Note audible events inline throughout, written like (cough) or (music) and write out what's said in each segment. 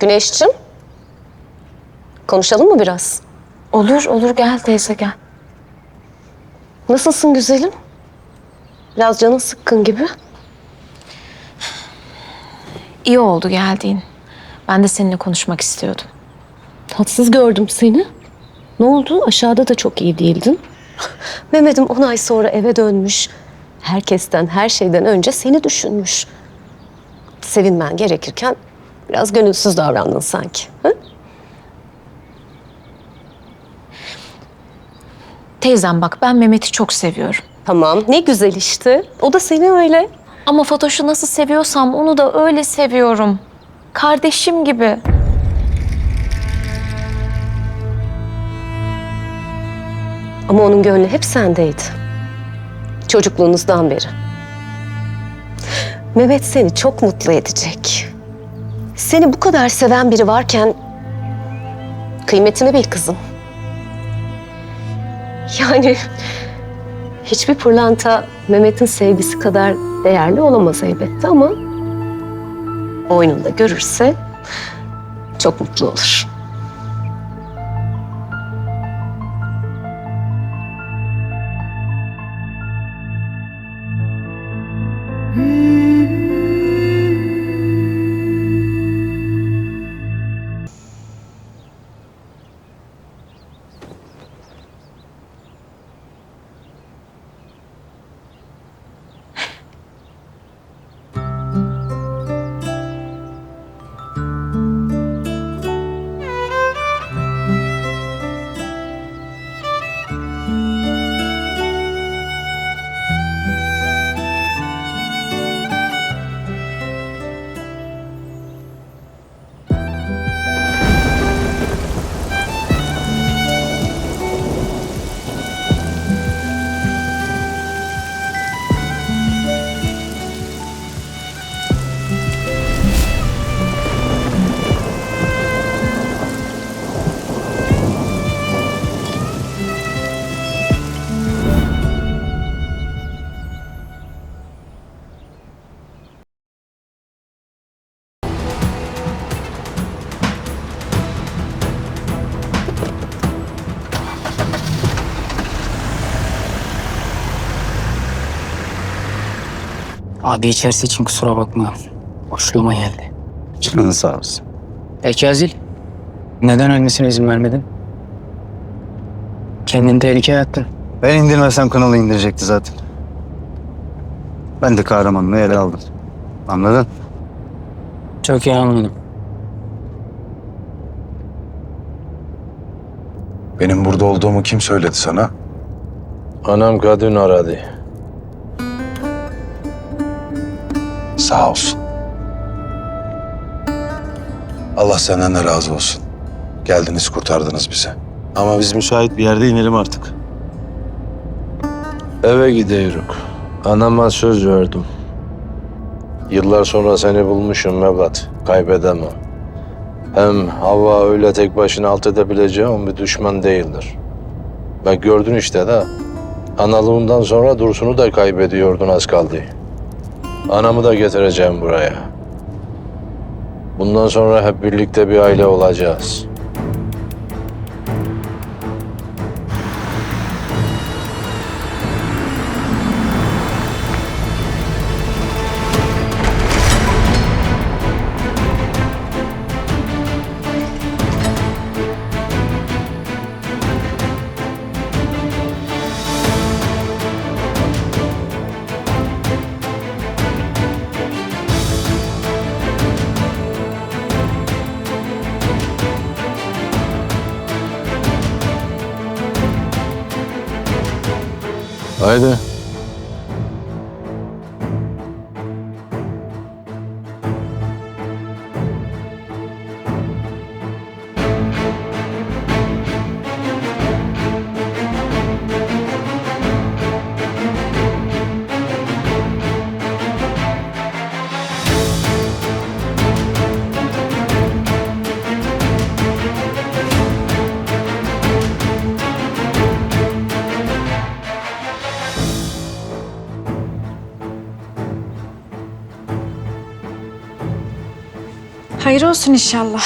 Güneşçim. Konuşalım mı biraz? Olur olur gel teyze gel. Nasılsın güzelim? Biraz canın sıkkın gibi. İyi oldu geldiğin. Ben de seninle konuşmak istiyordum. Tatsız gördüm seni. Ne oldu? Aşağıda da çok iyi değildin. (laughs) Mehmet'im on ay sonra eve dönmüş. Herkesten, her şeyden önce seni düşünmüş. Sevinmen gerekirken biraz gönülsüz davrandın sanki. Hı? Teyzem bak ben Mehmet'i çok seviyorum. Tamam, ne güzel işte. O da seni öyle. Ama Fatoş'u nasıl seviyorsam onu da öyle seviyorum. Kardeşim gibi. Ama onun gönlü hep sendeydi. Çocukluğunuzdan beri. Mehmet seni çok mutlu edecek. Seni bu kadar seven biri varken kıymetini bil kızım. Yani hiçbir pırlanta Mehmet'in sevgisi kadar değerli olamaz elbette ama boynunda görürse çok mutlu olur. Abi içerisi için kusura bakma. Boşluğuma geldi. Canın sağ olsun. Peki Azil, neden ölmesine izin vermedin? Kendini tehlikeye attın. Ben indirmesem kanalı indirecekti zaten. Ben de kahramanlığı ele aldım. Anladın? Çok iyi anladım. Benim burada olduğumu kim söyledi sana? Anam kadın aradı. Sağ olsun. Allah senden de razı olsun. Geldiniz kurtardınız bizi. Ama biz müsait bir yerde inelim artık. Eve gidiyoruz. Anama söz verdim. Yıllar sonra seni bulmuşum Mevlat. Kaybedemem. Hem hava öyle tek başına alt edebileceğim bir düşman değildir. Bak gördün işte de. Analığından sonra Dursun'u da kaybediyordun az kaldı. Anamı da getireceğim buraya. Bundan sonra hep birlikte bir aile olacağız. Haydi. Hayır olsun inşallah.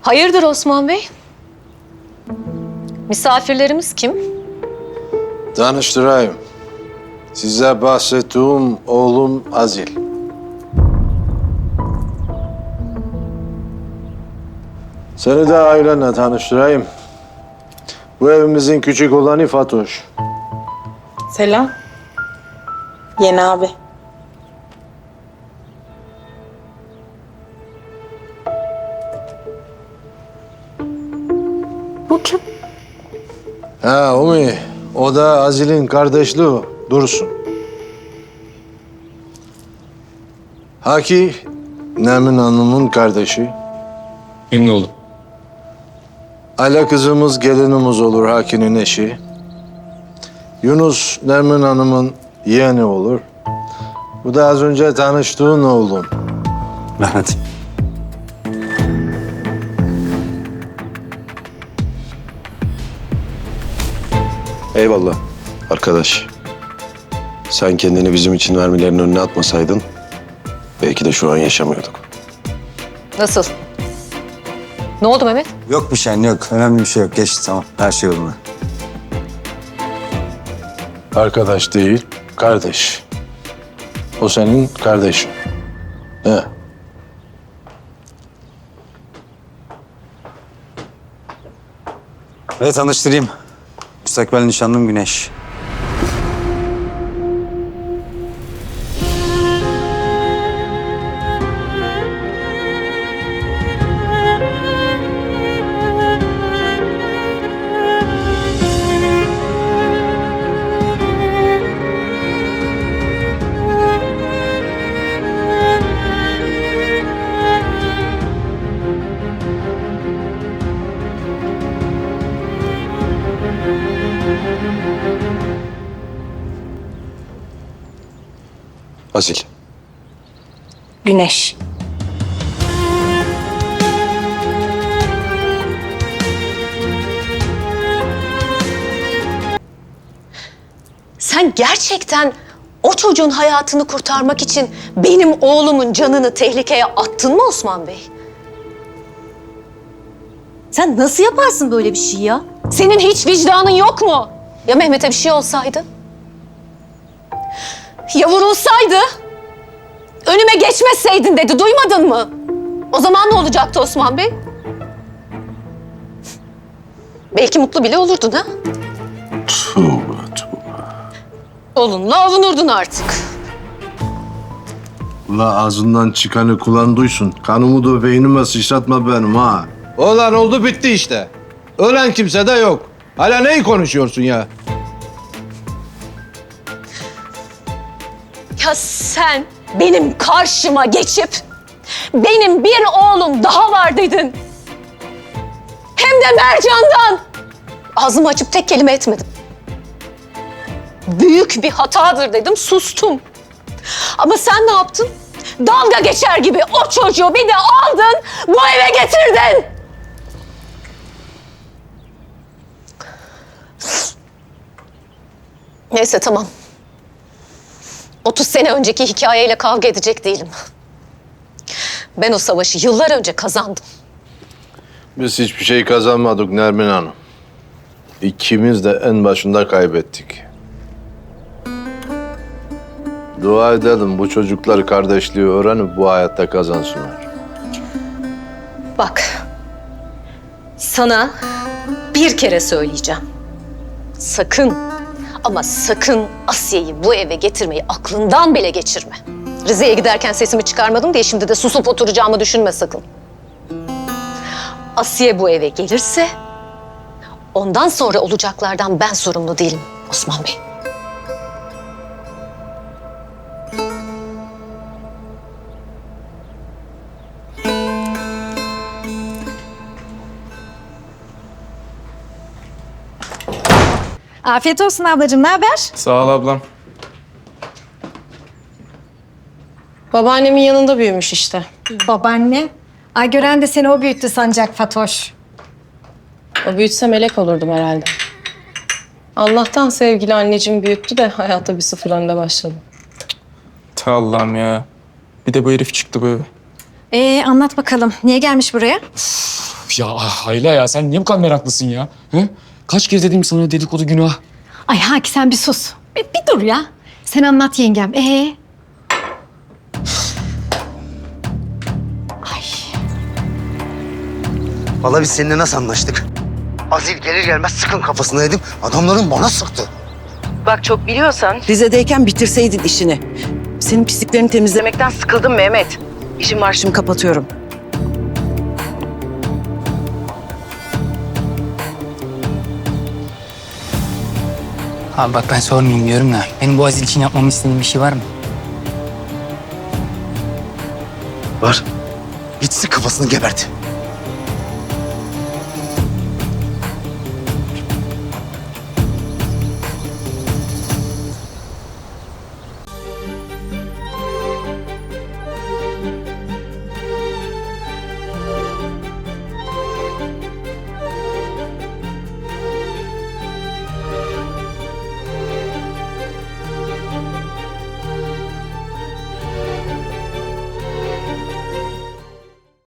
Hayırdır Osman Bey? Misafirlerimiz kim? Tanıştırayım. Size bahsettiğim oğlum Azil. Seni de ailenle tanıştırayım. Bu evimizin küçük olanı Fatoş. Selam. Yeni abi. Bu kim? Ha Umi, o da Azil'in kardeşliği Dursun. Haki, Nermin Hanım'ın kardeşi. Memnun oldum. Ala kızımız gelinimiz olur Haki'nin eşi. Yunus Nermin Hanım'ın yeğeni olur. Bu da az önce tanıştığın oğlum. Mehmet. Eyvallah arkadaş. Sen kendini bizim için vermelerin önüne atmasaydın belki de şu an yaşamıyorduk. Nasıl? Ne oldu Mehmet? Yok bir şey yok. Önemli bir şey yok. Geçti tamam. Her şey yolunda. Arkadaş değil, kardeş. O senin kardeşin. He. Ve tanıştırayım. Müstakbel nişanlım Güneş. Güneş. Sen gerçekten o çocuğun hayatını kurtarmak için benim oğlumun canını tehlikeye attın mı Osman Bey? Sen nasıl yaparsın böyle bir şey ya? Senin hiç vicdanın yok mu? Ya Mehmet'e bir şey olsaydı? Ya vurulsaydı? Önüme geçmeseydin dedi, duymadın mı? O zaman ne olacaktı Osman Bey? Belki mutlu bile olurdun ha? Tuğba, tuğba. Oğlunla avunurdun artık. Ula ağzından çıkanı kulağın duysun. Kanımı da beynime sıçratma benim ha. Olan oldu bitti işte. Ölen kimse de yok. Hala neyi konuşuyorsun ya? Ya sen benim karşıma geçip benim bir oğlum daha var dedin. Hem de Mercan'dan. Ağzımı açıp tek kelime etmedim. Büyük bir hatadır dedim, sustum. Ama sen ne yaptın? Dalga geçer gibi o çocuğu bir de aldın, bu eve getirdin. Neyse tamam. 30 sene önceki hikayeyle kavga edecek değilim. Ben o savaşı yıllar önce kazandım. Biz hiçbir şey kazanmadık Nermin Hanım. İkimiz de en başında kaybettik. Dua edelim bu çocuklar kardeşliği öğrenip bu hayatta kazansınlar. Bak, sana bir kere söyleyeceğim. Sakın ama sakın Asya'yı bu eve getirmeyi aklından bile geçirme. Rize'ye giderken sesimi çıkarmadım diye şimdi de susup oturacağımı düşünme sakın. Asiye bu eve gelirse ondan sonra olacaklardan ben sorumlu değilim Osman Bey. Afiyet olsun ablacığım. Ne haber? Sağ ol ablam. Babaannemin yanında büyümüş işte. Babaanne. Ay gören de seni o büyüttü sanacak Fatoş. O büyütse melek olurdum herhalde. Allah'tan sevgili anneciğim büyüttü de hayata bir sıfır önde başladım. Ta Allah'ım ya. Bir de bu herif çıktı bu eve. Ee anlat bakalım. Niye gelmiş buraya? Ya Hayla ya sen niye bu kadar meraklısın ya? He? Kaç kez dedim sana dedikodu günah. Ay Haki sen bir sus. Bir, bir dur ya. Sen anlat yengem. Ee? Vallahi biz seninle nasıl anlaştık? Azil gelir gelmez sıkın kafasına dedim. Adamların bana sıktı. Bak çok biliyorsan Rize'deyken bitirseydin işini. Senin pisliklerini temizlemekten sıkıldım Mehmet. İşim var şimdi kapatıyorum. Abi bak ben sormayayım diyorum da. Benim bu Azil için yapmamı istediğin bir şey var mı? Var. Gitsin kafasını gebert.